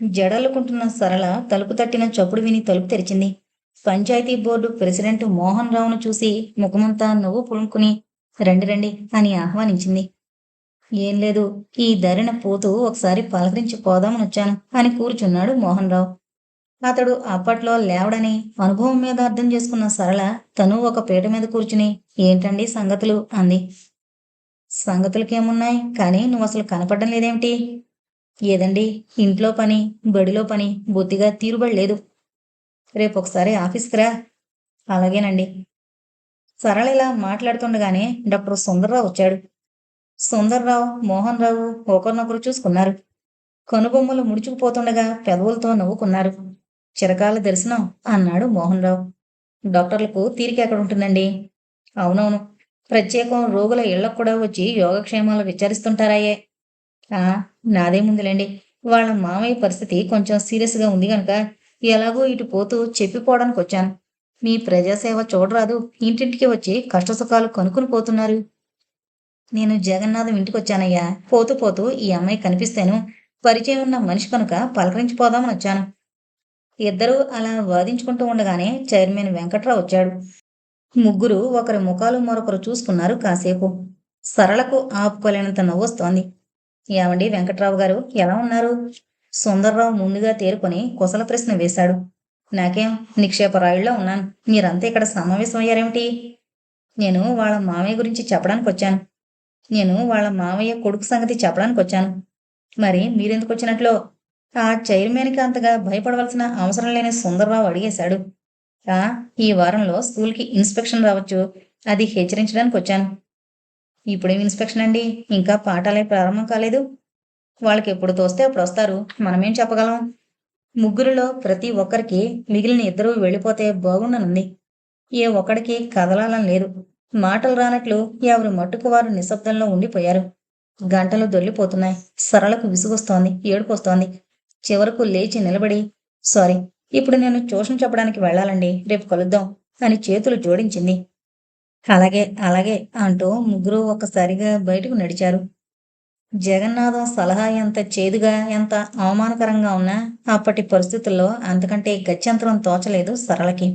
జడలుకుంటున్న సరళ తలుపు తట్టిన చప్పుడు విని తలుపు తెరిచింది. పంచాయతీ బోర్డు ప్రెసిడెంట్ మోహన్ రావును చూసి ముఖమంతా నువ్వు పులుముకుని రండి రండి అని ఆహ్వానించింది. ఏం లేదు ఈ ధరిన పోతూ ఒకసారి పలకరించి పోదామని వచ్చాను అని కూర్చున్నాడు మోహన్ రావు. అతడు అప్పట్లో లేవడని అనుభవం మీద అర్థం చేసుకున్న సరళ తను ఒక పీట మీద కూర్చుని ఏంటండి సంగతులు? అంది. సంగతులకేమున్నాయి? కానీ నువ్వు అసలు కనపడడం లేదేమిటి? ఏదండి? ఇంట్లో పని బడిలో పని బొత్తిగా తీరుబడలేదు. రేపు ఒకసారి ఆఫీస్కి రా. అలాగేనండి. సరళ ఇలా మాట్లాడుతుండగానే డాక్టర్ సుందర్రావు వచ్చాడు. సుందర్రావు మోహన్ రావు ఒకరినొకరు చూసుకున్నారు. కనుబొమ్మలు ముడుచుకుపోతుండగా పెదవులతో నవ్వుకున్నారు. చిరకాల దర్శనం అన్నాడు మోహన్ రావు డాక్టర్లకు తీరిక ఎక్కడ ఉంటుందండి అవునవును. ప్రత్యేకం రోగుల ఇళ్ళకు కూడా వచ్చి యోగక్షేమాలు విచారిస్తుంటారాయే. నాదే ముందులేండి. వాళ్ళ మామయ్య పరిస్థితి కొంచెం సీరియస్గా ఉంది కనుక ఎలాగో ఇటు పోతూ చెప్పిపోవడానికి వచ్చాను మీ ప్రజాసేవ చూడరాదు. ఇంటింటికి వచ్చి కష్టసుఖాలు కనుక్కుని పోతున్నారు. నేను జగన్నాథం ఇంటికి వచ్చానయ్యా పోతూ పోతూ ఈ అమ్మాయి కనిపిస్తాను పరిచయం ఉన్న మనిషి కనుక పలకరించిపోదామని వచ్చాను. ఇద్దరూ అలా వాదించుకుంటూ ఉండగానే చైర్మన్ వెంకట్రావు వచ్చాడు. ముగ్గురు ఒకరి ముఖాలు మరొకరు చూసుకున్నారు కాసేపు. సరళకు ఆపుకోలేనంత నవ్వొస్తోంది. ఏమండి వెంకట్రావు గారు? ఎలా ఉన్నారు? సుందర్రావు ముందుగా తేరుకొని కుశల ప్రశ్న వేశాడు. నాకేం నిక్షేపరాయుల్లో ఉన్నాను. మీరంతా ఇక్కడ సమావేశమయ్యారేమిటి? నేను వాళ్ళ మామయ్య గురించి చెప్పడానికి వచ్చాను. నేను వాళ్ళ మామయ్య కొడుకు సంగతి చెప్పడానికి వచ్చాను. మరి మీరెందుకు వచ్చినట్లు? ఆ చైర్మన్కి అంతగా భయపడవలసిన అవసరం లేని సుందర్రావు అడిగేశాడు. ఆ ఈ వారంలో స్కూల్కి ఇన్స్పెక్షన్ రావచ్చు. అది హెచ్చరించడానికి వచ్చాను. ఇప్పుడేం ఇన్స్పెక్షన్ అండి? ఇంకా పాఠాలే ప్రారంభం కాలేదు. వాళ్ళకి ఎప్పుడు తోస్తే అప్పుడు వస్తారు. మనమేం చెప్పగలం? ముగ్గురిలో ప్రతి ఒక్కరికి మిగిలిన ఇద్దరూ వెళ్ళిపోతే బాగుండనుంది. ఏ ఒక్కడికి కదలాలని లేదు. మాటలు రానట్లు ఎవరు మట్టుకు వారు నిశ్శబ్దంలో ఉండిపోయారు. గంటలు దొల్లిపోతున్నాయి. సరళకు విసుగొస్తోంది ఏడుపొస్తోంది. చివరకు లేచి నిలబడి సారీ ఇప్పుడు నేను ట్యూషన్ చెప్పడానికి వెళ్ళాలండి. రేపు కలుద్దాం అని చేతులు జోడించింది. అలాగే అలాగే అంటూ ముగ్గురు ఒక్కసారిగా బయటకు నడిచారు. జగన్నాథం సలహా ఎంత చేదుగా ఎంత అవమానకరంగా ఉన్నా అప్పటి పరిస్థితుల్లో అంతకంటే గత్యంతరం తోచలేదు సరళకి.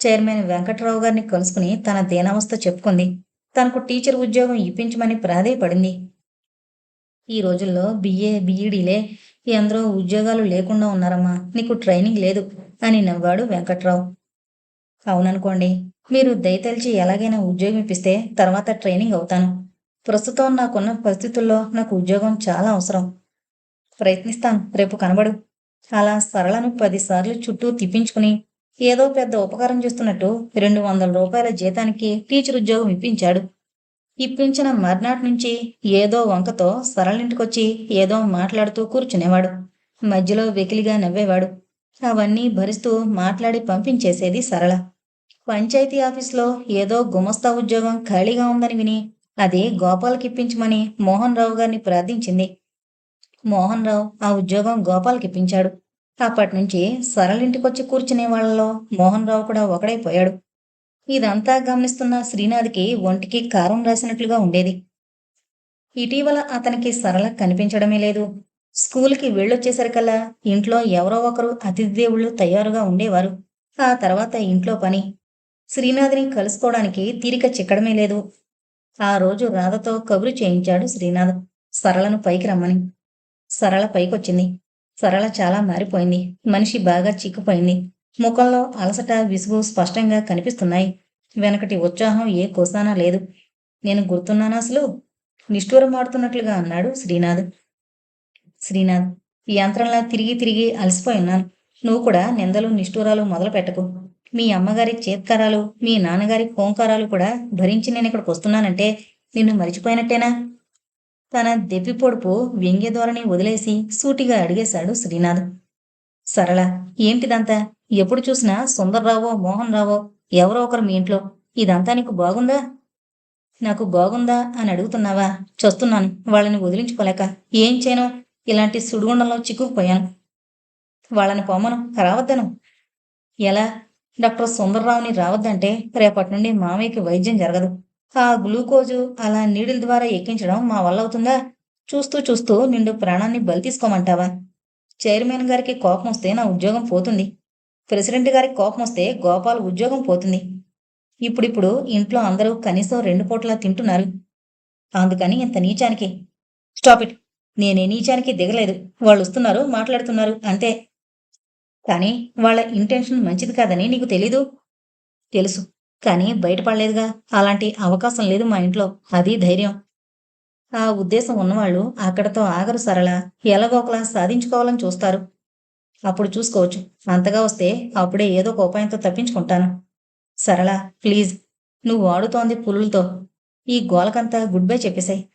చైర్మన్ వెంకట్రావు గారిని కలుసుకుని తన దీనావస్థ చెప్పుకుంది. తనకు టీచర్ ఉద్యోగం ఇప్పించమని ప్రాధేయపడింది. ఈ రోజుల్లో బిఏ బీఈడీలే ఎందరో ఉద్యోగాలు లేకుండా ఉన్నారమ్మా నీకు ట్రైనింగ్ లేదు అని నవ్వాడు వెంకట్రావు. అవుననుకోండి. మీరు దయతలిచి ఎలాగైనా ఉద్యోగం ఇప్పిస్తే తర్వాత ట్రైనింగ్ అవుతాను. ప్రస్తుతం నాకున్న పరిస్థితుల్లో నాకు ఉద్యోగం చాలా అవసరం. ప్రయత్నిస్తాను. రేపు కనబడు. అలా సరళను పదిసార్లు చుట్టూ తిప్పించుకుని ఏదో పెద్ద ఉపకారం చేస్తున్నట్టు రెండు వందల రూపాయల జీతానికి టీచర్ ఉద్యోగం ఇప్పించాడు. ఇప్పించిన మర్నాటి నుంచి ఏదో వంకతో సరళింటికొచ్చి ఏదో మాట్లాడుతూ కూర్చునేవాడు. మధ్యలో వెకిలిగా నవ్వేవాడు. అవన్నీ భరిస్తూ మాట్లాడి పంపించేసేది సరళ. పంచాయతీ ఆఫీస్లో ఏదో గుమస్తా ఉద్యోగం ఖాళీగా ఉందని విని అది గోపాల్కి ఇప్పించమని మోహన్ రావు గారిని ప్రార్థించింది. మోహన్ రావు ఆ ఉద్యోగం గోపాల్కి ఇప్పించాడు. అప్పటి నుంచి సరళింటికొచ్చి కూర్చునే వాళ్ళలో మోహన్ రావు కూడా ఒకడైపోయాడు ఇదంతా గమనిస్తున్న శ్రీనాథ్కి ఒంటికి కారం రాసినట్లుగా ఉండేది. ఇటీవల అతనికి సరళ కనిపించడమే లేదు. స్కూల్కి వెళ్ళొచ్చేసరికల్లా ఇంట్లో ఎవరో ఒకరు అతిథి దేవుళ్ళు తయారుగా ఉండేవారు. ఆ తర్వాత ఇంట్లో పని శ్రీనాథ్ని కలుసుకోవడానికి తీరిక చిక్కడమే లేదు. ఆ రోజు రాధతో కబురు చేయించాడు శ్రీనాథ్. సరళను పైకి రమ్మని. సరళ పైకొచ్చింది. సరళ చాలా మారిపోయింది. మనిషి బాగా చిక్కుపోయింది. ముఖంలో అలసట విసుగు స్పష్టంగా కనిపిస్తున్నాయి. వెనకటి ఉత్సాహం ఏ కోసానా లేదు. నేను గుర్తున్నానా అసలు? నిష్ఠూరం ఆడుతున్నట్లుగా అన్నాడు శ్రీనాథ్. శ్రీనాథ్ ఈ యంత్రంలా తిరిగి తిరిగి అలసిపోయి ఉన్నాను. నువ్వు కూడా నిందలు నిష్ఠూరాలు మొదలు పెట్టకు మీ అమ్మగారి చేత్కారాలు మీ నాన్నగారి హోంకారాలు కూడా భరించి నేను ఇక్కడికి వస్తున్నానంటే నిన్ను మరిచిపోయినట్టేనా? తన దెప్పి పొడుపు వ్యంగ్య ధోరణి వదిలేసి సూటిగా అడిగేశాడు శ్రీనాథ్. సరళ ఏంటిదంతా ఎప్పుడు చూసినా సుందర్రావో మోహన్ రావో ఎవరో ఒకరు మీ ఇంట్లో. ఇదంతా నీకు బాగుందా? నాకు బాగుందా అని అడుగుతున్నావా? చూస్తున్నాను వాళ్ళని వదిలించుకోలేక. ఏం చేయను? ఇలాంటి సుడిగుండంలో చిక్కుకుపోయాను. వాళ్ళని పొమ్మను రావద్దను. ఎలా? డాక్టర్ సుందర్రావుని రావద్దంటే రేపటి నుండి మామయ్యకి వైద్యం జరగదు. ఆ గ్లూకోజు అలా నీడిల్ ద్వారా ఎక్కించడం మా వల్ల అవుతుందా? చూస్తూ చూస్తూ నిండు ప్రాణాన్ని బలి తీసుకోమంటావా? చైర్మన్ గారికి కోపం వస్తే నా ఉద్యోగం పోతుంది. ప్రెసిడెంట్ గారికి కోపం వస్తే గోపాల్ ఉద్యోగం పోతుంది. ఇప్పుడిప్పుడు ఇంట్లో అందరూ కనీసం రెండు పూటలా తింటున్నారు. అందుకని ఇంత నీచానికి. Stop it. నేనే నీచానికి దిగలేదు. వాళ్ళు వస్తున్నారు మాట్లాడుతున్నారు అంతే. కానీ వాళ్ళ ఇంటెన్షన్ మంచిది కాదని నీకు తెలీదు? తెలుసు. కానీ బయటపడలేదుగా. అలాంటి అవకాశం లేదు మా ఇంట్లో. అది ధైర్యం. ఆ ఉద్దేశం ఉన్నవాళ్ళు అక్కడతో ఆగరు సరళ. ఎలాగోకలా సాధించుకోవాలని చూస్తారు. అప్పుడు చూసుకోవచ్చు. అంతగా వస్తే అప్పుడే ఏదో ఒక ఉపాయంతో తప్పించుకుంటాను. సరళ ప్లీజ్. నువ్వు వాడుతోంది పులులతో. ఈ గోలకంతా గుడ్ బై చెప్పేశాయి.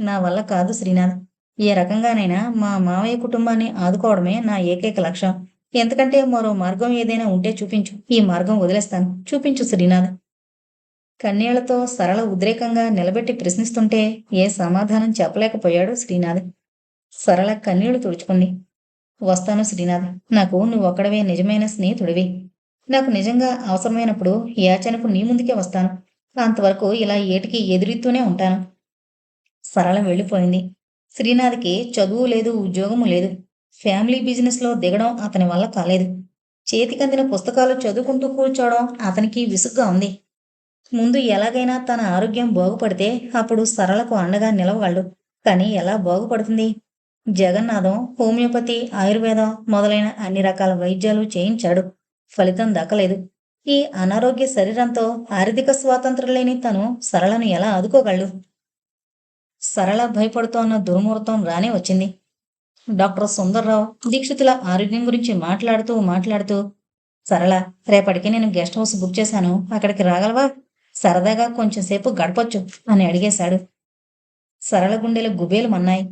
నా వల్ల కాదు శ్రీనాథ్. ఏ రకంగానైనా మా మావయ్య కుటుంబాన్ని ఆదుకోవడమే నా ఏకైక లక్ష్యం. ఎందుకంటే మరో మార్గం ఏదైనా ఉంటే చూపించు. ఈ మార్గం వదిలేస్తాను. చూపించు శ్రీనాథ్. కన్నీళ్ళతో సరళ ఉద్రేకంగా నిలబెట్టి ప్రశ్నిస్తుంటే ఏ సమాధానం చెప్పలేకపోయాడు శ్రీనాథ్. సరళ కన్నీళ్ళు తుడుచుకుంది. వస్తాను శ్రీనాథ్. నాకు నువ్వు ఒక్కడవే నిజమైన స్నేహితుడివి. నాకు నిజంగా అవసరమైనప్పుడు యాచనకు నీ ముందుకే వస్తాను. అంతవరకు ఇలా ఏటికి ఎదురిస్తూనే ఉంటాను. సరళ వెళ్ళిపోయింది. శ్రీనాథ్కి చదువు లేదు ఉద్యోగము లేదు. ఫ్యామిలీ బిజినెస్లో దిగడం అతని వల్ల కాలేదు. చేతికందిన పుస్తకాలు చదువుకుంటూ కూర్చోవడం అతనికి విసుగ్గా ఉంది. ముందు ఎలాగైనా తన ఆరోగ్యం బాగుపడితే అప్పుడు సరళకు అండగా నిలవగలడు. కానీ ఎలా బాగుపడుతుంది? జగన్నాథం హోమియోపతి ఆయుర్వేదం మొదలైన అన్ని రకాల వైద్యాలు చేయించాడు. ఫలితం దక్కలేదు. ఈ అనారోగ్య శరీరంతో ఆర్థిక స్వాతంత్రం లేని తను సరళను ఎలా ఆదుకోగలడు? సరళ భయపడుతోన్న దుర్ముహూర్తం రానే వచ్చింది. డాక్టర్ సుందర్రావు దీక్షితుల ఆరోగ్యం గురించి మాట్లాడుతూ మాట్లాడుతూ సరళ రేపటికి నేను గెస్ట్ హౌస్ బుక్ చేశాను. అక్కడికి రాగలవా? సరదాగా కొంచెం సేపు గడపొచ్చు అని అడిగేశాడు. సరళ గుండెలు గుబేలు మన్నాయి.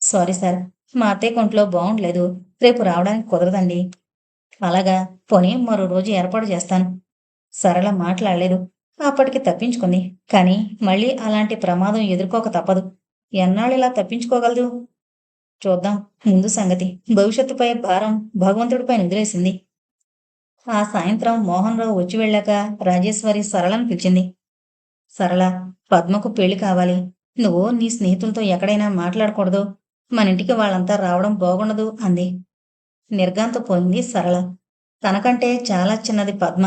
సారీ సార్ మా అత్తయ్య కొంట్లో బాగుండలేదు రేపు రావడానికి కుదరదండి. అలాగా పోనీ మరో రోజు ఏర్పాటు చేస్తాను. సరళ మాట్లాడలేదు. అప్పటికి తప్పించుకుంది. కానీ మళ్ళీ అలాంటి ప్రమాదం ఎదుర్కోక తప్పదు. ఎన్నాళ్ళు ఇలా తప్పించుకోగలదు? చూద్దాం. ముందు సంగతి. భవిష్యత్తుపై భారం భగవంతుడిపై నిద్రేసింది. ఆ సాయంత్రం మోహన్ రావు వచ్చి వెళ్ళాక రాజేశ్వరి సరళను పిలిచింది. సరళ పద్మకు పెళ్ళి కావాలి. నువ్వు నీ స్నేహితులతో ఎక్కడైనా మాట్లాడకూడదు. మన ఇంటికి వాళ్ళంతా రావడం బాగుండదు అంది. నిర్గాంతపోయింది సరళ. తనకంటే చాలా చిన్నది పద్మ.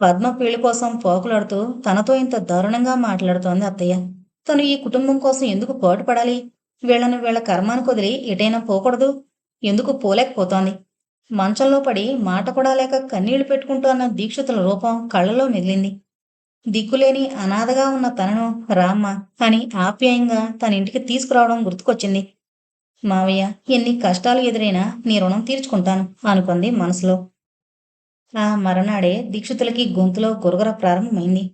పద్మ పెళ్ళి కోసం పోకులాడుతూ తనతో ఇంత దారుణంగా మాట్లాడుతోంది అత్తయ్య. తను ఈ కుటుంబం కోసం ఎందుకు పోటుపడాలి? వీళ్ళను వీళ్ళ కర్మాను కుదిరి ఎటైనా పోకూడదు. ఎందుకు పోలేకపోతోంది? మంచంలో పడి మాట కూడా లేక కన్నీళ్ళు పెట్టుకుంటోన్న దీక్షితుల రూపం కళ్ళలో మిగిలింది. దిక్కులేని అనాథగా ఉన్న తనను రామ్మ అని ఆప్యాయంగా తన ఇంటికి తీసుకురావడం గుర్తుకొచ్చింది. మావయ్య ఎన్ని కష్టాలు ఎదురైనా నీ రుణం తీర్చుకుంటాను అనుకుంది మనసులో. ఆ మరనాడే దీక్షితులకి గొంతులో గురగర ప్రారంభమైంది.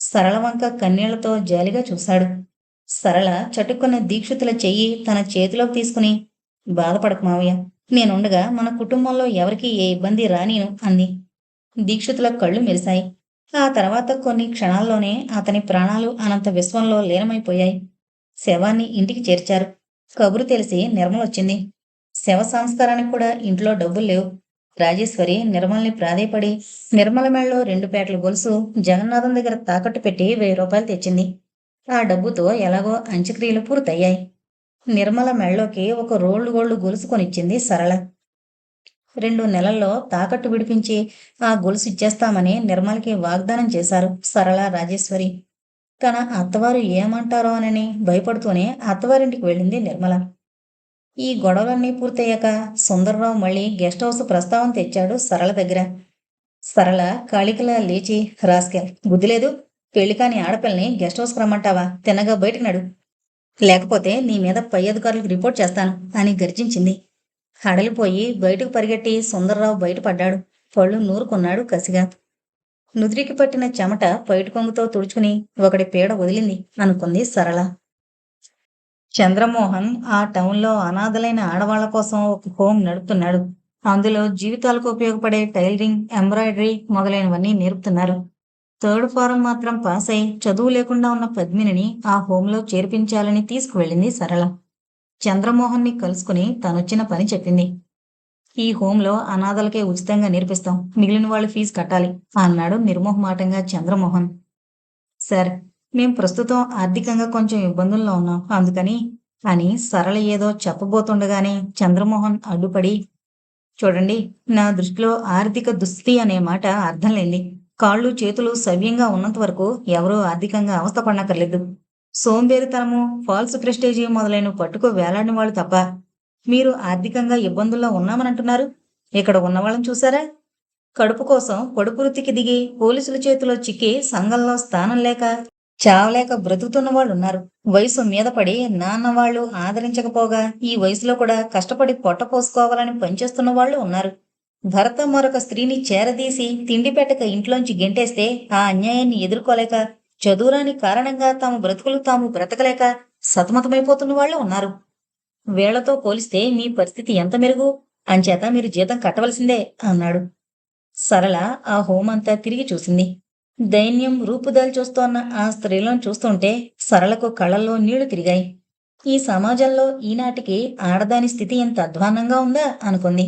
సరళవంక కన్నీళ్ళతో జాలిగా చూశాడు. సరళ చటుక్కున్న దీక్షితుల చెయ్యి తన చేతిలోకి తీసుకుని బాధపడకు మావయ్య నేనుండగా మన కుటుంబంలో ఎవరికీ ఏ ఇబ్బంది రానీను అంది. దీక్షితుల కళ్ళు మెరిశాయి. ఆ తర్వాత కొన్ని క్షణాల్లోనే అతని ప్రాణాలు అనంత విశ్వంలో లీనమైపోయాయి. శవాన్ని ఇంటికి చేర్చారు. కబురు తెలిసి నిర్మలొచ్చింది శవ సంస్కారానికి కూడా ఇంట్లో డబ్బులు లేవు. రాజేశ్వరి నిర్మల్ని ప్రాధేయపడి నిర్మల మెళ్ళలో రెండు పేటల గొలుసు జగన్నాథం దగ్గర తాకట్టు పెట్టి వెయ్యి రూపాయలు తెచ్చింది. ఆ డబ్బుతో ఎలాగో అంత్యక్రియలు పూర్తయ్యాయి. నిర్మల మెళ్ళలోకి ఒక రోళ్ళు గోళ్ళు గొలుసు కొనిచ్చింది సరళ. రెండు నెలల్లో తాకట్టు విడిపించి ఆ గొలుసు ఇచ్చేస్తామని నిర్మలకి వాగ్దానం చేశారు సరళ రాజేశ్వరి. తన అత్తవారు ఏమంటారో అని భయపడుతూనే అత్తవారింటికి వెళ్ళింది నిర్మల. ఈ గొడవలన్నీ పూర్తయ్యాక సుందర్రావు మళ్ళీ గెస్ట్ హౌస్ ప్రస్తావన తెచ్చాడు సరళ దగ్గర. సరళ కాళికలా లేచి రాస్కెల్ బుద్ధి లేదు? పెళ్ళికాని ఆడపిల్లని గెస్ట్ హౌస్కి రమ్మంటావా? తినగా బయటకు నడు. లేకపోతే నీ మీద పై అధికారులకు రిపోర్ట్ చేస్తాను అని గర్జించింది. హడలిపోయి బయటకు పరిగెట్టి సుందర్రావు బయటపడ్డాడు. పళ్ళు నూరుకున్నాడు కసిగా. నుదిరికి పట్టిన చెమట పైటి కొంగుతో తుడుచుకుని ఒకటి పీడ వదిలింది అనుకుంది సరళ. చంద్రమోహన్ ఆ టౌన్లో అనాథలైన ఆడవాళ్ళ కోసం ఒక హోమ్ నడుపుతున్నాడు. అందులో జీవితాలకు ఉపయోగపడే టైలరింగ్ ఎంబ్రాయిడరీ మొదలైనవన్నీ నేర్పుతున్నారు. థర్డ్ ఫారం మాత్రం పాస్ అయి చదువు లేకుండా ఉన్న పద్మినిని ఆ హోంలో చేర్పించాలని తీసుకువెళ్ళింది సరళ. చంద్రమోహన్ని కలుసుకుని తనొచ్చిన పని చెప్పింది. ఈ హోంలో అనాథలకే ఉచితంగా నేర్పిస్తాం. మిగిలిన వాళ్ళు ఫీజు కట్టాలి అన్నాడు నిర్మోహమాటంగా చంద్రమోహన్. సార్ మేం ప్రస్తుతం ఆర్థికంగా కొంచెం ఇబ్బందుల్లో ఉన్నాం. అందుకని అని సరళ ఏదో చెప్పబోతుండగానే చంద్రమోహన్ అడ్డుపడి చూడండి నా దృష్టిలో ఆర్థిక దుస్థితి అనే మాట అర్థం లేని కాళ్ళు చేతులు సవ్యంగా ఉన్నంత వరకు ఎవరూ ఆర్థికంగా అవస్థపడనక్కర్లేదు. సోంబేరితనము ఫాల్స్ ప్రెస్టేజీ మొదలైన పట్టుకు వేలాడిన వాళ్ళు తప్ప మీరు ఆర్థికంగా ఇబ్బందుల్లో ఉన్నామనంటున్నారు. ఇక్కడ ఉన్న వాళ్ళని చూసారా కడుపు కోసం కడుపు వృత్తికి దిగి పోలీసుల చేతిలో చిక్కి సంఘంలో స్థానం లేక చావలేక బ్రతుకుతున్న వాళ్ళు ఉన్నారు వయసు మీద పడి నాన్న వాళ్ళు ఆదరించకపోగా ఈ వయసులో కూడా కష్టపడి పొట్ట పోసుకోవాలని పనిచేస్తున్న వాళ్ళు ఉన్నారు. భర్త మరొక స్త్రీని చేరదీసి తిండి పెట్టక ఇంట్లోంచి గెంటేస్తే ఆ అన్యాయాన్ని ఎదుర్కోలేక చదువురాని కారణంగా తాము బ్రతుకులు తాము బ్రతకలేక సతమతమైపోతున్న వాళ్ళు ఉన్నారు. వీళ్ళతో పోలిస్తే మీ పరిస్థితి ఎంత మెరుగు? అంచేత మీరు జీతం కట్టవలసిందే అన్నాడు. సరళ ఆ హోమంతా తిరిగి చూసింది. దైన్యం రూపుదాలు చూస్తోన్న ఆ స్త్రీలను చూస్తుంటే సరళకు కళ్ళల్లో నీళ్ళు తిరిగాయి. ఈ సమాజంలో ఈనాటికి ఆడదాని స్థితి ఎంత అధ్వాన్నంగా ఉందా అనుకుంది.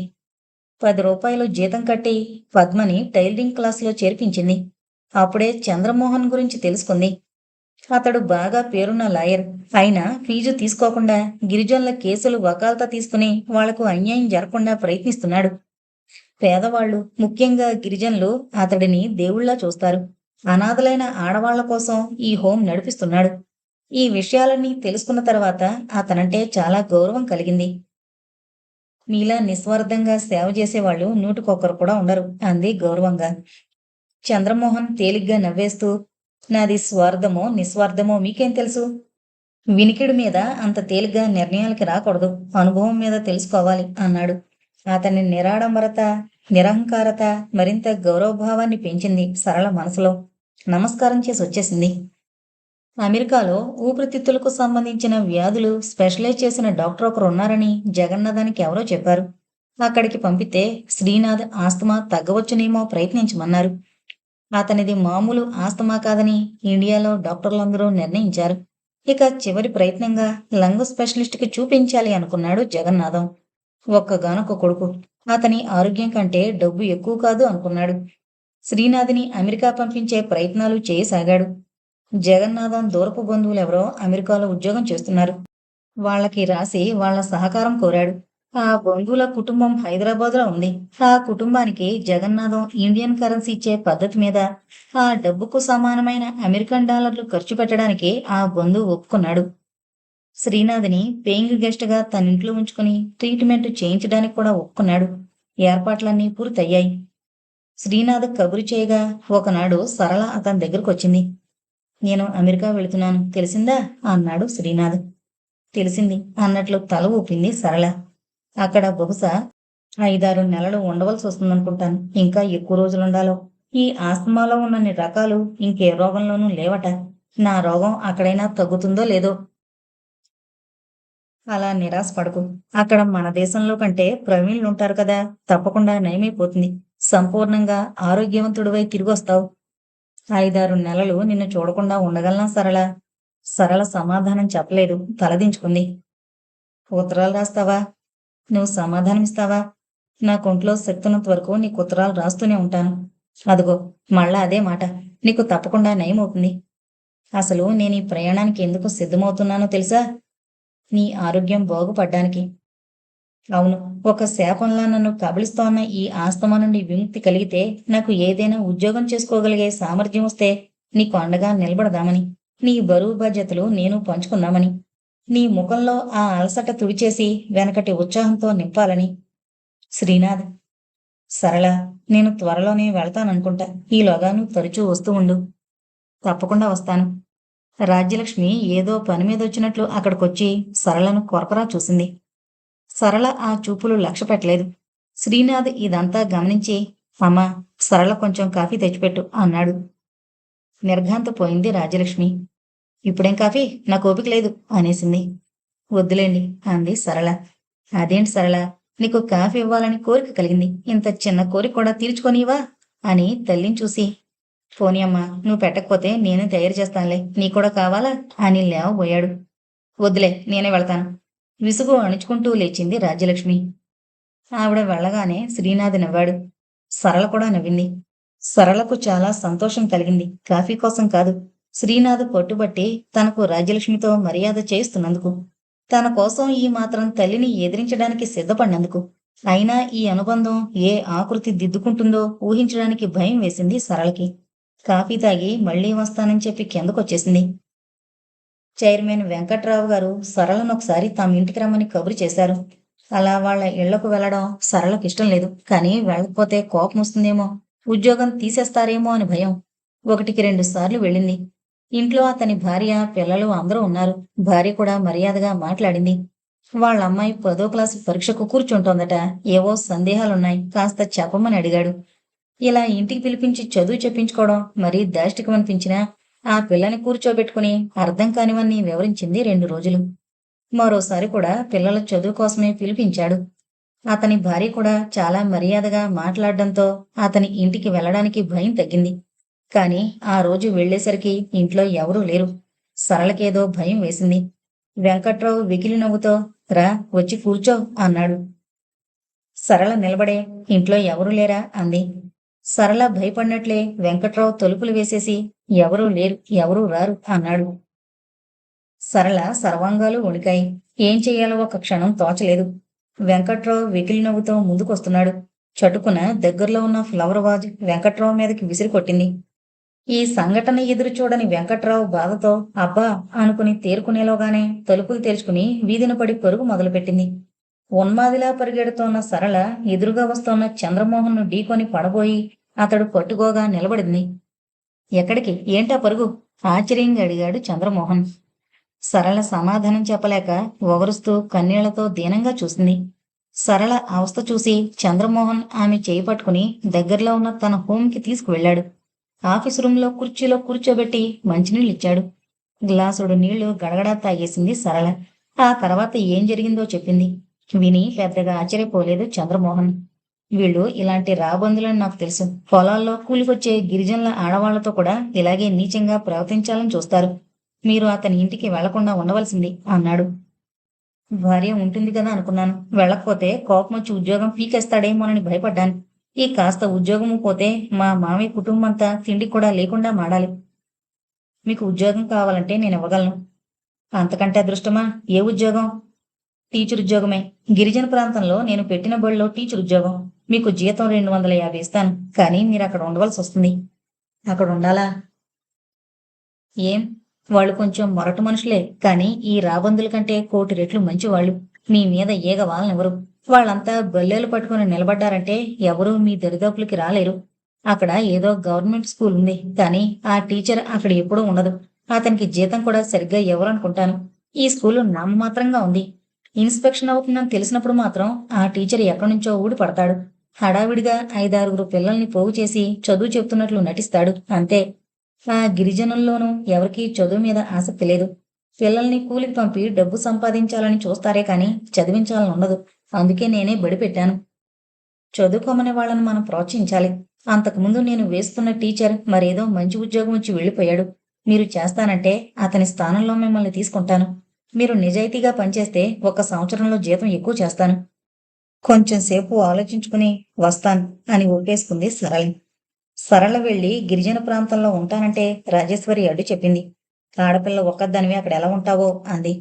పది రూపాయలు జీతం కట్టి పద్మని టైలరింగ్ క్లాసులో చేర్పించింది. అప్పుడే చంద్రమోహన్ గురించి తెలుసుకుంది. అతడు బాగా పేరున్న లాయర్. అయినా ఫీజు తీసుకోకుండా గిరిజనుల కేసులు వకాల్తా తీసుకుని వాళ్ళకు అన్యాయం జరగకుండా ప్రయత్నిస్తున్నాడు. పేదవాళ్ళు ముఖ్యంగా గిరిజనులు అతడిని దేవుళ్ళా చూస్తారు. అనాథలైన ఆడవాళ్ళ కోసం ఈ హోం నడిపిస్తున్నాడు. ఈ విషయాలన్నీ తెలుసుకున్న తర్వాత అతనంటే చాలా గౌరవం కలిగింది. మీలా నిస్వార్థంగా సేవ చేసేవాళ్ళు నూటికొకరు కూడా ఉండరు అంది గౌరవంగా. చంద్రమోహన్ తేలిగ్గా నవ్వేస్తూ నాది స్వార్థమో నిస్వార్థమో మీకేం తెలుసు? వినికిడి మీద అంత తేలిగ్గా నిర్ణయాలకి రాకూడదు అనుభవం మీద తెలుసుకోవాలి అన్నాడు. అతని నిరాడంబరత నిరహంకారత మరింత గౌరవభావాన్ని పెంచింది సరళ మనసులో. నమస్కారం చేసి వచ్చేసింది. అమెరికాలో ఊపిరితిత్తులకు సంబంధించిన వ్యాధులు స్పెషలైజ్ చేసిన డాక్టర్ ఒకరు ఉన్నారని జగన్నాథానికి ఎవరో చెప్పారు. అక్కడికి పంపితే శ్రీనాథ్ ఆస్తమా తగ్గవచ్చునేమో ప్రయత్నించమన్నారు. అతనిది మామూలు ఆస్తమా కాదని ఇండియాలో డాక్టర్లందరూ నిర్ణయించారు. ఇక చివరి ప్రయత్నంగా లంగ్ స్పెషలిస్ట్కి చూపించాలి అనుకున్నాడు జగన్నాథం. ఒక్కగానొక్క కొడుకు. అతని ఆరోగ్యం కంటే డబ్బు ఎక్కువ కాదు అనుకున్నాడు. శ్రీనాథిని అమెరికా పంపించే ప్రయత్నాలు చేయసాగాడు. జగన్నాథం దూరపు బంధువులు ఎవరో అమెరికాలో ఉద్యోగం చేస్తున్నారు. వాళ్ళకి రాసి వాళ్ళ సహకారం కోరాడు. ఆ బంధువుల కుటుంబం హైదరాబాద్లో ఉంది. ఆ కుటుంబానికి జగన్నాథం ఇండియన్ కరెన్సీ ఇచ్చే పద్ధతి మీద ఆ డబ్బుకు సమానమైన అమెరికన్ డాలర్లు ఖర్చు పెట్టడానికి ఆ బంధువు ఒప్పుకున్నాడు. శ్రీనాథ్ని పేయింగ్ గెస్ట్గా తన ఇంట్లో ఉంచుకుని ట్రీట్మెంట్ చేయించడానికి కూడా ఒప్పుకున్నాడు. ఏర్పాట్లన్నీ పూర్తయ్యాయి. శ్రీనాథ్ కబురు చేయగా ఒకనాడు సరళ అతని దగ్గరకు వచ్చింది. నేను అమెరికా వెళుతున్నాను. తెలిసిందా? అన్నాడు శ్రీనాథ్. తెలిసింది. అన్నట్లు తల ఊపింది సరళ. అక్కడ బహుశా ఐదారు నెలలు ఉండవలసి వస్తుందనుకుంటాను. ఇంకా ఎక్కువ రోజులు ఉండాలో ఈ ఆస్తమాలో ఉన్నన్ని రకాలు ఇంకే రోగంలోనూ లేవట. నా రోగం అక్కడైనా తగ్గుతుందో లేదో? అలా నిరాశ పడకు. అక్కడ మన దేశంలో కంటే ప్రవీణులు ఉంటారు కదా. తప్పకుండా నయమైపోతుంది. సంపూర్ణంగా ఆరోగ్యవంతుడివై తిరిగొస్తావు. ఐదారు నెలలు నిన్ను చూడకుండా ఉండగలనా సరళ? సరళ సమాధానం చెప్పలేదు. తలదించుకుంది. ఉత్తరాలు రాస్తావా? నువ్వు సమాధానం ఇస్తావా? నా కొంట్లో శక్తున్నంత వరకు నీకు ఉత్తరాలు రాస్తూనే ఉంటాను. అదిగో మళ్ళా అదే మాట. నీకు తప్పకుండా నయమవుతుంది. అసలు నేను ఈ ప్రయాణానికి ఎందుకు సిద్ధమవుతున్నానో తెలుసా? నీ ఆరోగ్యం బాగుపడ్డానికి. అవును. ఒక శాపంలా నన్ను కబలిస్తోన్న ఈ ఆస్తమా నుండి విముక్తి కలిగితే నాకు ఏదైనా ఉద్యోగం చేసుకోగలిగే సామర్థ్యం వస్తే నీకు అండగా నిలబడదామని నీ బరువు బాధ్యతలు నేను పంచుకుందామని నీ ముఖంలో ఆ అలసట తుడిచేసి వెనకటి ఉత్సాహంతో నింపాలని. శ్రీనాథ్ సరళ నేను త్వరలోనే వెళతాననుకుంటా. ఈలోగా నువ్వు తరచూ వస్తూ ఉండు. తప్పకుండా వస్తాను. రాజ్యలక్ష్మి ఏదో పని మీద వచ్చినట్లు అక్కడికొచ్చి సరళను కొరకరా చూసింది. సరళ ఆ చూపులు లక్ష్య పెట్టలేదు. శ్రీనాథ్ ఇదంతా గమనించి అమ్మా సరళ కొంచెం కాఫీ తెచ్చిపెట్టు అన్నాడు. నిర్ఘాంతపోయింది రాజలక్ష్మి ఇప్పుడేం కాఫీ? నాకు ఓపిక లేదు అనేసింది. వద్దులేండి అంది సరళ. అదేంటి సరళ? నీకు కాఫీ ఇవ్వాలని కోరిక కలిగింది. ఇంత చిన్న కోరిక కూడా తీర్చుకోనివా అని తల్లిని చూసి పోనీ అమ్మా నువ్వు పెట్టకపోతే నేనే తయారు చేస్తానులే నీ కూడా కావాలా? అని లేవబోయాడు. వద్దులే నేనే వెళ్తాను. విసుగు అణుచుకుంటూ లేచింది రాజ్యలక్ష్మి. ఆవిడ వెళ్ళగానే శ్రీనాథ్ నవ్వాడు. సరళ కూడా నవ్వింది. సరళకు చాలా సంతోషం కలిగింది. కాఫీ కోసం కాదు. శ్రీనాథ్ పట్టుబట్టి తనకు రాజ్యలక్ష్మితో మర్యాద చేస్తున్నందుకు తన కోసం ఈ మాత్రం తల్లిని ఎదిరించడానికి సిద్ధపడినందుకు. అయినా ఈ అనుబంధం ఏ ఆకృతి దిద్దుకుంటుందో ఊహించడానికి భయం వేసింది సరళకి. కాఫీ తాగి మళ్ళీ వస్తానని చెప్పి కిందకొచ్చేసింది. చైర్మన్ వెంకట్రావు గారు సరళను ఒకసారి తమ ఇంటికి రమ్మని కబురు చేశారు. అలా వాళ్ళ ఇళ్ళకు వెళ్ళడం సరళకు ఇష్టం లేదు. కానీ వెళ్ళకపోతే కోపం వస్తుందేమో ఉద్యోగం తీసేస్తారేమో అని భయం. ఒకటికి రెండు సార్లు వెళ్ళింది. ఇంట్లో అతని భార్య పిల్లలు అందరూ ఉన్నారు. భార్య కూడా మర్యాదగా మాట్లాడింది. వాళ్ళ అమ్మాయి పదో క్లాసు పరీక్షకు కూర్చుంటోందట. ఏవో సందేహాలున్నాయి. కాస్త చెప్పమని అడిగాడు. ఇలా ఇంటికి పిలిపించి చదువు చెప్పించుకోవడం మరీ దాష్టికమనిపించినా ఆ పిల్లని కూర్చోబెట్టుకుని అర్థం కానివన్నీ వివరించింది రెండు రోజులు. మరోసారి కూడా పిల్లల చదువు కోసమే పిలిపించాడు. అతని భార్య కూడా చాలా మర్యాదగా మాట్లాడడంతో అతని ఇంటికి వెళ్ళడానికి భయం తగ్గింది. కాని ఆ రోజు వెళ్ళేసరికి ఇంట్లో ఎవరూ లేరు. సరళకేదో భయం వేసింది. వెంకట్రావు వికిలి నవ్వుతో రా వచ్చి కూర్చో అన్నాడు. సరళ నిలబడే ఇంట్లో ఎవరూ లేరా? అంది. సరళ భయపడినట్లే వెంకట్రావు తలుపులు వేసేసి ఎవరూ లేరు ఎవరూ రారు అన్నాడు. సరళ సర్వాంగాలు వణికాయి. ఏం చెయ్యాలో ఒక క్షణం తోచలేదు. వెంకట్రావు వెకిలి నవ్వుతో ముందుకొస్తున్నాడు. చటుకున దగ్గరలో ఉన్న ఫ్లవర్ వాజ్ వెంకట్రావు మీదకి విసిరి కొట్టింది. ఈ సంఘటన ఎదురు చూడని వెంకట్రావు బాధతో అబ్బా అనుకుని తేరుకునేలోగానే తలుపులు తెరుచుకుని వీధిన పడి పరుగు మొదలుపెట్టింది. ఉన్మాదిలా పరిగెడుతోన్న సరళ ఎదురుగా వస్తోన్న చంద్రమోహన్ను ఢీకొని పడబోయి అతడు పట్టుకోగా నిలబడింది. ఎక్కడికి? ఏంటా పరుగు? ఆశ్చర్యంగా అడిగాడు చంద్రమోహన్. సరళ సమాధానం చెప్పలేక ఒగరుస్తూ కన్నీళ్ళతో దీనంగా చూసింది. సరళ అవస్థ చూసి చంద్రమోహన్ ఆమె చేయి పట్టుకుని దగ్గరలో ఉన్న తన హోంకి తీసుకువెళ్ళాడు. ఆఫీస్ రూంలో కుర్చీలో కూర్చోబెట్టి మంచినీళ్ళు ఇచ్చాడు గ్లాసుడు నీళ్ళు గడగడా తాగేసింది సరళ. ఆ తర్వాత ఏం జరిగిందో చెప్పింది. విని పెద్దగా ఆశ్చర్యపోలేదు చంద్రమోహన్. వీళ్ళు ఇలాంటి రాబందులని నాకు తెలుసు. పొలాల్లో కూలికొచ్చే గిరిజనుల ఆడవాళ్ళతో కూడా ఇలాగే నీచంగా ప్రవర్తించాలని చూస్తారు. మీరు అతని ఇంటికి వెళ్ళకుండా ఉండవలసింది అన్నాడు. భార్య ఉంటుంది కదా అనుకున్నాను. వెళ్ళకపోతే కోపం వచ్చి ఉద్యోగం పీకేస్తాడేమోనని భయపడ్డాను. ఈ కాస్త ఉద్యోగము పోతే మా మామయ్య కుటుంబంతా తిండి కూడా లేకుండా మాడాలి మీకు ఉద్యోగం కావాలంటే నేను ఇవ్వగలను. అంతకంటే అదృష్టమా? ఏ ఉద్యోగం? టీచర్ ఉద్యోగమే గిరిజన ప్రాంతంలో నేను పెట్టిన బడిలో టీచర్ ఉద్యోగం మీకు జీతం రెండు వందల యాభై ఇస్తాను. కానీ మీరు అక్కడ ఉండవలసి వస్తుంది. అక్కడ ఉండాలా? ఏం? వాళ్ళు కొంచెం మొరటు మనుషులే. కానీ ఈ రాబందుల కంటే కోటి రెట్లు మంచివాళ్ళు. మీ మీద ఈగ వాళ్ళెవరు వాళ్ళంతా బల్లెలు పట్టుకుని నిలబడ్డారంటే ఎవరూ మీ దరిదాపులకి రాలేరు. అక్కడ ఏదో గవర్నమెంట్ స్కూల్ ఉంది. కానీ ఆ టీచర్ అక్కడ ఎప్పుడూ ఉండదు. అతనికి జీతం కూడా సరిగ్గా ఎవరు అనుకుంటాను ఈ స్కూలు నామమాత్రంగా ఉంది. ఇన్స్పెక్షన్ అవుతుందని తెలిసినప్పుడు మాత్రం ఆ టీచర్ ఎక్కడి నుంచో ఊడి పడతాడు. హడావిడిగా ఐదారుగురు పిల్లల్ని పోగు చేసి చదువు చెప్తున్నట్లు నటిస్తాడు. అంతే. ఆ గిరిజనుల్లోనూ ఎవరికీ చదువు మీద ఆసక్తి లేదు. పిల్లల్ని కూలికి పంపి డబ్బు సంపాదించాలని చూస్తారే కానీ చదివించాలని ఉండదు. అందుకే నేనే బడి పెట్టాను చదువుకోమనే వాళ్ళని మనం ప్రోత్సహించాలి. అంతకుముందు నేను వేస్తున్న టీచర్ మరేదో మంచి ఉద్యోగం వచ్చి వెళ్ళిపోయాడు. మీరు చేస్తానంటే అతని స్థానంలో మిమ్మల్ని తీసుకుంటాను. మీరు నిజాయితీగా పనిచేస్తే ఒక సంవత్సరంలో జీతం ఎక్కువ చేస్తాను. కొంచెం సేపు ఆలోచించుకుని వస్తాను అని ఊపేసుకుంది సరళి సరళ వెళ్ళి గిరిజన ప్రాంతంలో ఉంటానంటే రాజేశ్వరి అడ్డు చెప్పింది. ఆడపిల్ల ఒక్కదానివి అక్కడ ఎలా ఉంటావో అంది.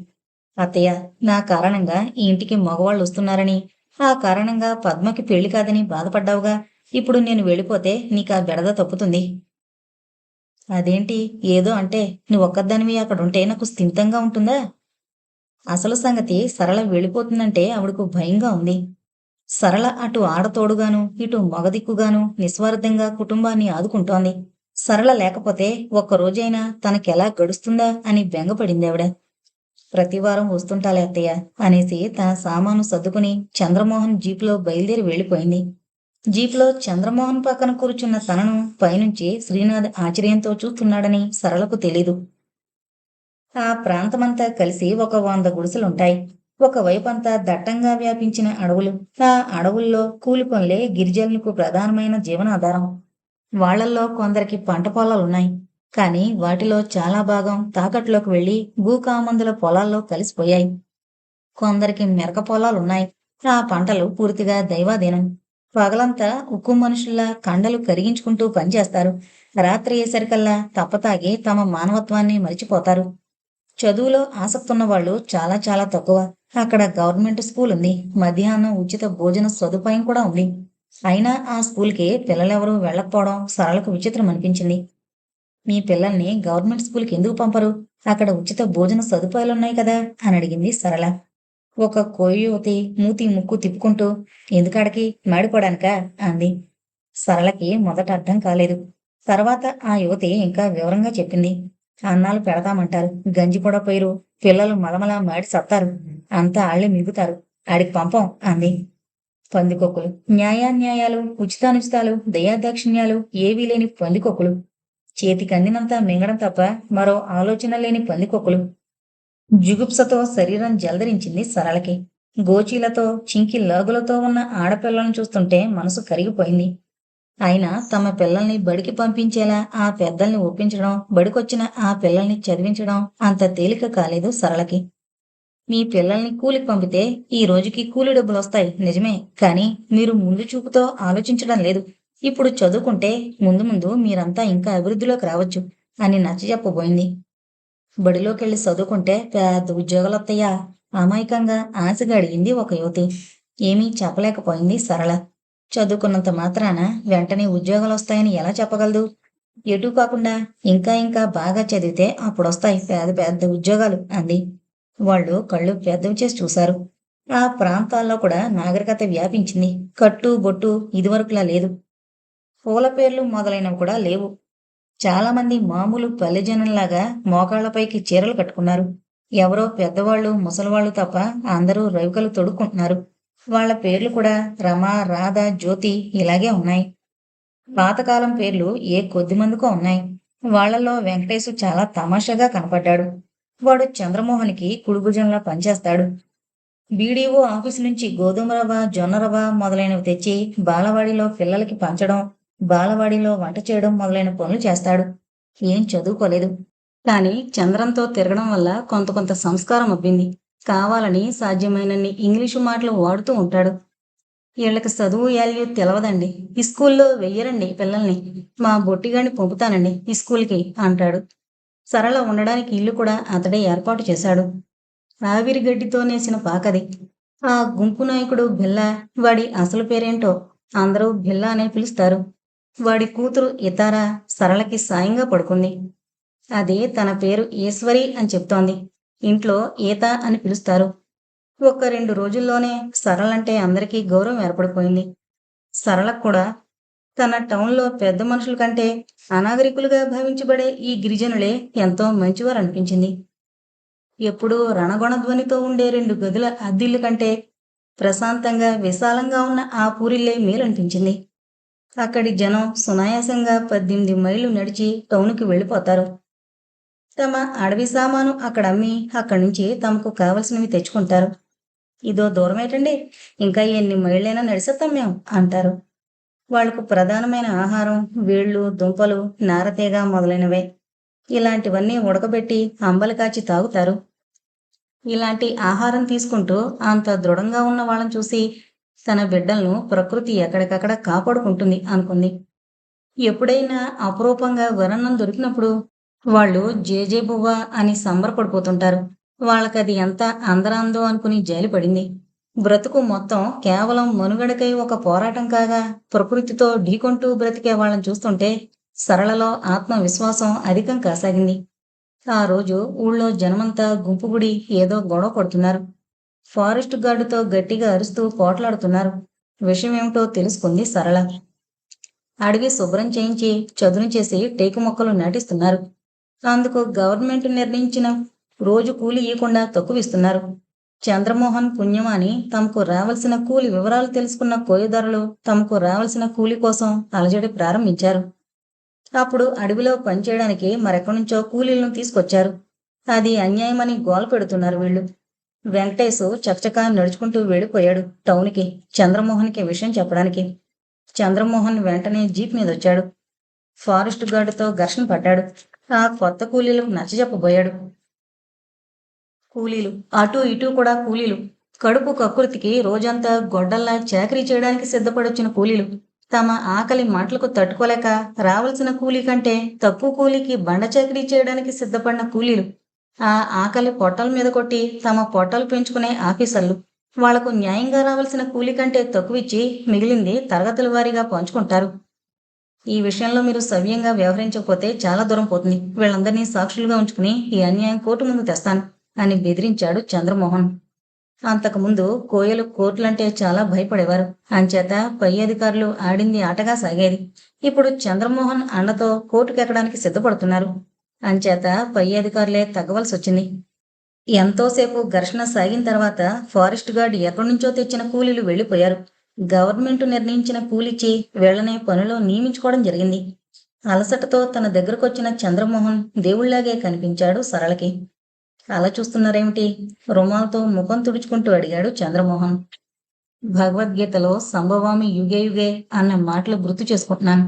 అత్తయ్య నా కారణంగా ఈ ఇంటికి మగవాళ్ళు వస్తున్నారని ఆ కారణంగా పద్మకి పెళ్ళి కాదని బాధపడ్డావుగా. ఇప్పుడు నేను వెళ్ళిపోతే నీకు ఆ బెడద తప్పుతుంది. అదేంటి ఏదో అంటే నువ్వు ఒక్కదానివి అక్కడ ఉంటే నాకు స్థిమితంగా ఉంటుందా? అసలు సంగతి సరళ వెళ్ళిపోతుందంటే ఆవిడకు భయంగా ఉంది. సరళ అటు ఆడతోడుగాను ఇటు మగదిక్కుగాను నిస్వార్థంగా కుటుంబాన్ని ఆదుకుంటోంది. సరళ లేకపోతే ఒక్క రోజైనా తనకెలా గడుస్తుందా అని బెంగపడింది ఆవిడ. ప్రతివారం వస్తుంటాలే అత్తయ్య అనేసి తన సామాను సర్దుకుని చంద్రమోహన్ జీపులో బయలుదేరి వెళ్ళిపోయింది. జీప్లో చంద్రమోహన్ పక్కన కూర్చున్న తనను పైనుంచి శ్రీనాథ్ ఆశ్చర్యంతో చూస్తున్నాడని సరళకు తెలీదు. ఆ ప్రాంతమంతా కలిసి ఒక వంద గుడిసెలుంటాయి. ఒకవైపంతా దట్టంగా వ్యాపించిన అడవులు. ఆ అడవుల్లో కూలి పనులే గిరిజనులకు ప్రధానమైన జీవనాధారం. వాళ్ళల్లో కొందరికి పంట పొలాలున్నాయి. కానీ వాటిలో చాలా భాగం తాకట్లోకి వెళ్ళి భూకామందుల పొలాల్లో కలిసిపోయాయి. కొందరికి మెరక పొలాలున్నాయి. ఆ పంటలు పూర్తిగా దైవాధీనం. పగలంతా ఉక్కు మనుషుల్లా కండలు కరిగించుకుంటూ పనిచేస్తారు. రాత్రి అయ్యేసరికల్లా తప్పతాగి తమ మానవత్వాన్ని మరిచిపోతారు. చదువులో ఆసక్తి ఉన్న వాళ్ళు చాలా చాలా తక్కువ. అక్కడ గవర్నమెంట్ స్కూల్ ఉంది. మధ్యాహ్నం ఉచిత భోజన సదుపాయం కూడా ఉంది. అయినా ఆ స్కూల్కి పిల్లలెవరూ వెళ్ళకపోవడం సరళకు విచిత్రం అనిపించింది. మీ పిల్లల్ని గవర్నమెంట్ స్కూల్కి ఎందుకు పంపరు? అక్కడ ఉచిత భోజన సదుపాయాలున్నాయి కదా? అని అడిగింది సరళ. ఒక కోయోతి మూతి ముక్కు తిప్పుకుంటూ ఎందుకాడికి మాడిపోవడానికా? అంది. సరళకి మొదట అర్థం కాలేదు. తర్వాత ఆ యువతి ఇంకా వివరంగా చెప్పింది. అన్నాలు పెడతామంటారు గంజి కూడా పోయిరు. పిల్లలు మలమల మాడి సత్తారు. అంతా ఆళ్ళే మిగుతారు. ఆడికి పంపం అంది. పందికొక్కులు. న్యాయాన్యాయాలు ఉచితానుచితాలు దయాదాక్షిణ్యాలు ఏవీ లేని పందికొక్కులు. చేతికి అందినంత మింగడం తప్ప మరో ఆలోచన లేని పందికొక్కులు. జుగుప్సతో శరీరం జలదరించింది సరళకి. గోచీలతో చింకి లాగులతో ఉన్న ఆడపిల్లలను చూస్తుంటే మనసు కరిగిపోయింది. అయినా తమ పిల్లల్ని బడికి పంపించేలా ఆ పెద్దల్ని ఒప్పించడం బడికొచ్చిన ఆ పిల్లల్ని చదివించడం అంత తేలిక కాలేదు సరళకి. మీ పిల్లల్ని కూలికి పంపితే ఈ రోజుకి కూలి డబ్బులు వస్తాయి నిజమే. కానీ మీరు ముందు చూపుతో ఆలోచించడం లేదు. ఇప్పుడు చదువుకుంటే ముందు ముందు మీరంతా ఇంకా అభివృద్ధిలోకి రావచ్చు అని నచ్చజెప్పబోయింది బడిలోకెళ్ళి చదువుకుంటే పెద్ద ఉద్యోగాలు వస్తాయా అమాయకంగా ఆశగా అడిగింది ఒక యువతి. ఏమీ చెప్పలేకపోయింది సరళ. చదువుకున్నంత మాత్రాన వెంటనే ఉద్యోగాలు వస్తాయని ఎలా చెప్పగలదు? ఎటు కాకుండా ఇంకా ఇంకా బాగా చదివితే అప్పుడు వస్తాయి పెద్ద పెద్ద ఉద్యోగాలు అంది. వాళ్ళు కళ్ళు పెద్దవి చేసి చూశారు. ఆ ప్రాంతాల్లో కూడా నాగరికత వ్యాపించింది. కట్టు బొట్టు ఇదివరకులా లేదు. పూల పేర్లు మొదలైనవి కూడా లేవు. చాలామంది మామూలు పల్లె జనంలాగా మోకాళ్ళపైకి చీరలు కట్టుకున్నారు. ఎవరో పెద్దవాళ్ళు ముసలివాళ్ళు తప్ప అందరూ రవికలు తొడుక్కుంటున్నారు. వాళ్ళ పేర్లు కూడా రమ రాధ జ్యోతి ఇలాగే ఉన్నాయి. పాతకాలం పేర్లు ఏ కొద్ది మందికో ఉన్నాయి. వాళ్ళల్లో వెంకటేశు చాలా తమాషాగా కనపడ్డాడు. వాడు చంద్రమోహన్కి కుడిభుజంలా పనిచేస్తాడు. బీడీఓ ఆఫీస్ నుంచి గోధుమ రవ్వ జొన్న రవ్వ మొదలైనవి తెచ్చి బాలవాడిలో పిల్లలకి పంచడం బాలవాడిలో వంట చేయడం మొదలైన పనులు చేస్తాడు. ఏం చదువుకోలేదు. కానీ చంద్రంతో తిరగడం వల్ల కొంత కొంత సంస్కారం అబ్బింది. కావాలని సాధ్యమైనన్ని ఇంగ్లీషు మాటలు వాడుతూ ఉంటాడు. వీళ్ళకి చదువు వాల్యూ తెలవదండి. ఈ స్కూల్లో వెయ్యరండి పిల్లల్ని. మా బొట్టిగాని పంపుతానండి ఈ స్కూల్కి అంటాడు. సరళ ఉండడానికి ఇల్లు కూడా అతడే ఏర్పాటు చేశాడు. ఆవిరి గడ్డితో నేసిన పాకది. ఆ గుంపు నాయకుడు బిల్లా వాడి అసలు పేరేంటో అందరూ బిల్లా అనే పిలుస్తారు. వాడి కూతురు ఇతారా సరళకి సాయంగా పడుకుంది. అది తన పేరు ఈశ్వరి అని చెప్తోంది. ఇంట్లో ఈత అని పిలుస్తారు. ఒక రెండు రోజుల్లోనే సరళంటే అందరికీ గౌరవం ఏర్పడిపోయింది. సరళకు కూడా తన టౌన్లో పెద్ద మనుషుల కంటే అనాగరికులుగా భావించబడే ఈ గిరిజనులే ఎంతో మంచివారు అనిపించింది. ఎప్పుడూ రణగొణ ధ్వనితో ఉండే రెండు గదుల అద్దిల్లు కంటే ప్రశాంతంగా విశాలంగా ఉన్న ఆ పూరిల్లే మేలనిపించింది. అక్కడి జనం సునాయాసంగా పద్దెనిమిది మైళ్ళు నడిచి టౌన్కి వెళ్ళిపోతారు. తమ అడవి సామాను అక్కడ అమ్మి అక్కడి నుంచి తమకు కావలసినవి తెచ్చుకుంటారు. ఇదో దూరమేటండి ఇంకా ఎన్ని మైళ్ళైనా నడిసేస్తాం మేము అంటారు. వాళ్ళకు ప్రధానమైన ఆహారం వేళ్ళు దుంపలు నారతీగ మొదలైనవే. ఇలాంటివన్నీ ఉడకబెట్టి అంబలి కాచి తాగుతారు. ఇలాంటి ఆహారం తీసుకుంటూ అంత దృఢంగా ఉన్న వాళ్ళని చూసి తన బిడ్డలను ప్రకృతి ఎక్కడికక్కడ కాపాడుకుంటుంది అనుకుంది. ఎప్పుడైనా అపురూపంగా వరన్నం దొరికినప్పుడు వాళ్ళు జేజే బువ్వ అని సంబరపడిపోతుంటారు. వాళ్ళకది ఎంత అందరాందో అనుకుని జాలిపడింది బ్రతుకు మొత్తం కేవలం మనుగడకై ఒక పోరాటం కాగా ప్రకృతితో ఢీకొంటూ బ్రతికే వాళ్ళని చూస్తుంటే సరళలో ఆత్మవిశ్వాసం అధికం కాసాగింది. ఆ రోజు ఊళ్ళో జనమంతా గుంపుగుడి ఏదో గొడవ పడుతున్నారు ఫారెస్ట్ గార్డుతో గట్టిగా అరుస్తూ పోట్లాడుతున్నారు. విషయమేమిటో తెలుసుకుంది సరళ. అడవి శుభ్రం చేయించి చదును చేసి టేకు మొక్కలు నాటిస్తున్నారు. అందుకు గవర్నమెంట్ నిర్ణయించిన రోజు కూలి ఇవ్వకుండా తక్కువిస్తున్నారు. చంద్రమోహన్ పుణ్యమాని తమకు రావాల్సిన కూలి వివరాలు తెలుసుకున్న కోయదారులు తమకు రావాల్సిన కూలి కోసం అలజడి ప్రారంభించారు. అప్పుడు అడవిలో పనిచేయడానికి మరెక్కడి నుంచో కూలీలను తీసుకొచ్చారు. అది అన్యాయమని గోల పెడుతున్నారు వీళ్ళు. వెంకటేశు చకచకా నడుచుకుంటూ వెళ్ళిపోయాడు టౌన్కి చంద్రమోహన్కి విషయం చెప్పడానికి. చంద్రమోహన్ వెంటనే జీప్ మీద వచ్చాడు ఫారెస్ట్ గార్డుతో ఘర్షణ పడ్డాడు. ఆ కొత్త కూలీలకు నచ్చజెప్పబోయాడు కూలీలు. అటు ఇటు కూడా కూలీలు. కడుపు కకృతికి రోజంతా గొడ్డల్లా చాకరీ చేయడానికి సిద్ధపడొచ్చిన కూలీలు. తమ ఆకలి మాటలకు తట్టుకోలేక రావాల్సిన కూలీ కంటే తక్కువ కూలీకి బండ చాకరీ చేయడానికి సిద్ధపడిన కూలీలు. ఆ ఆకలి పొట్టల మీద కొట్టి తమ పొట్టలు పెంచుకునే ఆఫీసర్లు. వాళ్ళకు న్యాయంగా రావాల్సిన కూలి కంటే తక్కువ ఇచ్చి మిగిలింది తరగతుల వారీగా పంచుకుంటారు. ఈ విషయంలో మీరు సవ్యంగా వ్యవహరించకపోతే చాలా దూరం పోతుంది. వీళ్ళందరినీ సాక్షులుగా ఉంచుకుని ఈ అన్యాయం కోర్టు ముందు తెస్తాను అని బెదిరించాడు చంద్రమోహన్. అంతకుముందు కోయలు కోర్టులంటే చాలా భయపడేవారు. అంచేత పై అధికారులు ఆడింది ఆటగా సాగేది. ఇప్పుడు చంద్రమోహన్ అండతో కోర్టుకెక్కడానికి సిద్ధపడుతున్నారు. అంచేత పై అధికారులే తగ్గవలసి వచ్చింది ఎంతోసేపు ఘర్షణ సాగిన తర్వాత ఫారెస్ట్ గార్డ్ ఎక్కడి నుంచో తెచ్చిన కూలీలు వెళ్ళిపోయారు. గవర్నమెంట్ నిర్ణయించిన కూలిచ్చి వీళ్ళనే పనిలో నియమించుకోవడం జరిగింది. అలసటతో తన దగ్గరకొచ్చిన చంద్రమోహన్ దేవుళ్ళాగే కనిపించాడు సరళకి. అలా చూస్తున్నారేమిటి? రుమాలతో ముఖం తుడుచుకుంటూ అడిగాడు చంద్రమోహన్. భగవద్గీతలో సంభవామి యుగే యుగే అన్న మాటలు గుర్తు చేసుకుంటున్నాను.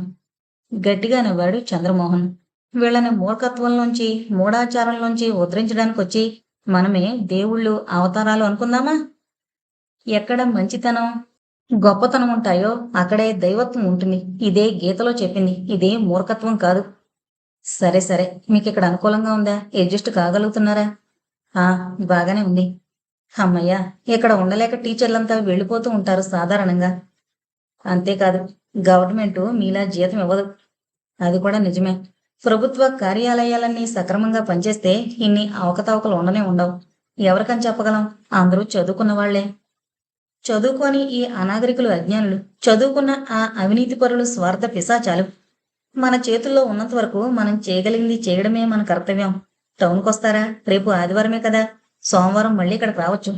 గట్టిగా నవ్వాడు చంద్రమోహన్. వీళ్ళని మూర్ఖత్వంలోంచి మూఢాచారంలోంచి ఉద్ధరించడానికి వచ్చి మనమే దేవుళ్ళు అవతారాలు అనుకుందామా? ఎక్కడ మంచితనం గొప్పతనం ఉంటాయో అక్కడే దైవత్వం ఉంటుంది. ఇదే గీతలో చెప్పింది. ఇదే మూర్ఖత్వం కాదు. సరే సరే. మీకు ఇక్కడ అనుకూలంగా ఉందా? అడ్జస్ట్ కాగలుగుతున్నారా? ఆ బాగానే ఉంది. అమ్మయ్య ఇక్కడ ఉండలేక టీచర్లంతా వెళ్ళిపోతూ ఉంటారు సాధారణంగా. అంతేకాదు గవర్నమెంట్ మీలా జీతం ఇవ్వదు. అది కూడా నిజమే. ప్రభుత్వ కార్యాలయాలన్నీ సక్రమంగా పనిచేస్తే ఇన్ని అవకతవకలు ఉండనే ఉండవు. ఎవరికని చెప్పగలం? అందరూ చదువుకున్న వాళ్ళే చదువుకొని ఈ అనాగరికులు అజ్ఞానులు చదువుకున్న ఆ అవినీతి పరులు స్వార్థ పిశాచాలు. మన చేతుల్లో ఉన్నంత వరకు మనం చేయగలిగింది చేయడమే మన కర్తవ్యం. టౌన్కి వస్తారా రేపు ఆదివారమే కదా. సోమవారం మళ్ళీ ఇక్కడికి రావచ్చు.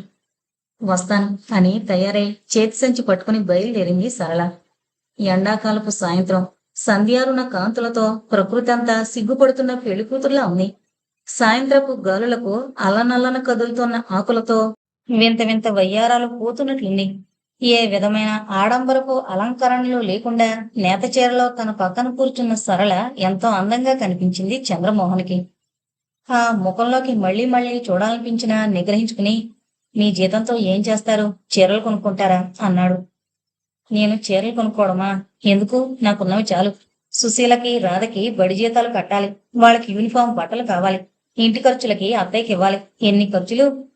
వస్తాను అని తయారై చేతి సంచి పట్టుకుని బయలుదేరింది సరళ. ఎండాకాలపు సాయంత్రం సంధ్యారుణ కాంతులతో ప్రకృతి అంతా సిగ్గుపడుతున్న పెళ్ళి కూతుర్లా ఉంది. సాయంత్రపు గాలులకు అల్లనల్లన కదులుతున్న ఆకులతో వింత వింత వయ్యారాలు పోతున్నట్లుంది ఏ విధమైన ఆడంబరపు అలంకరణలు లేకుండా నేత చీరలో తన పక్కన కూర్చున్న సరళ ఎంతో అందంగా కనిపించింది చంద్రమోహన్కి. ఆ ముఖంలోకి మళ్ళీ మళ్ళీ చూడాలనిపించినా నిగ్రహించుకుని మీ జీతంతో ఏం చేస్తారు? చీరలు కొనుక్కుంటారా? అన్నాడు. నేను చీరలు కొనుక్కోవడమా? ఎందుకు? నాకున్నవి చాలు. సుశీలకి రాధకి బడి జీతాలు కట్టాలి. వాళ్ళకి యూనిఫామ్ బట్టలు కావాలి. ఇంటి ఖర్చులకి అత్తయ్యకి ఇవ్వాలి ఎన్ని ఖర్చులు?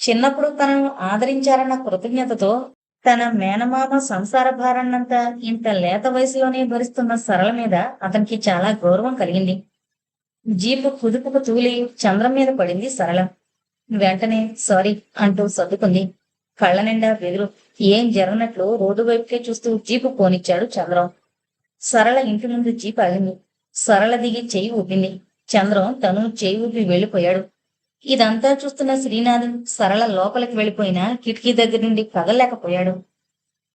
చిన్నప్పుడు తనను ఆదరించారన్న కృతజ్ఞతతో తన మేనమామ సంసార భారాన్నంతా ఇంత లేత వయసులోనే భరిస్తున్న సరళ మీద అతనికి చాలా గౌరవం కలిగింది. జీపు కుదుపుకు తూలి చంద్రం మీద పడింది సరళ. వెంటనే సారీ అంటూ సర్దుకుంది. కళ్ళ నిండా వెదురు ఏం జరగనట్లు రోడ్డు వైపుకే చూస్తూ జీపు పోనిచ్చాడు చంద్రం. సరళ ఇంటి ముందు జీప్ ఆగింది. సరళ దిగి చేయి ఊపింది. చంద్రం తను చేయి ఊపి వెళ్ళిపోయాడు. ఇదంతా చూస్తున్న శ్రీనాథ్ సరళ లోపలికి వెళ్ళిపోయినా కిటికీ దగ్గర నుండి కదలలేకపోయాడు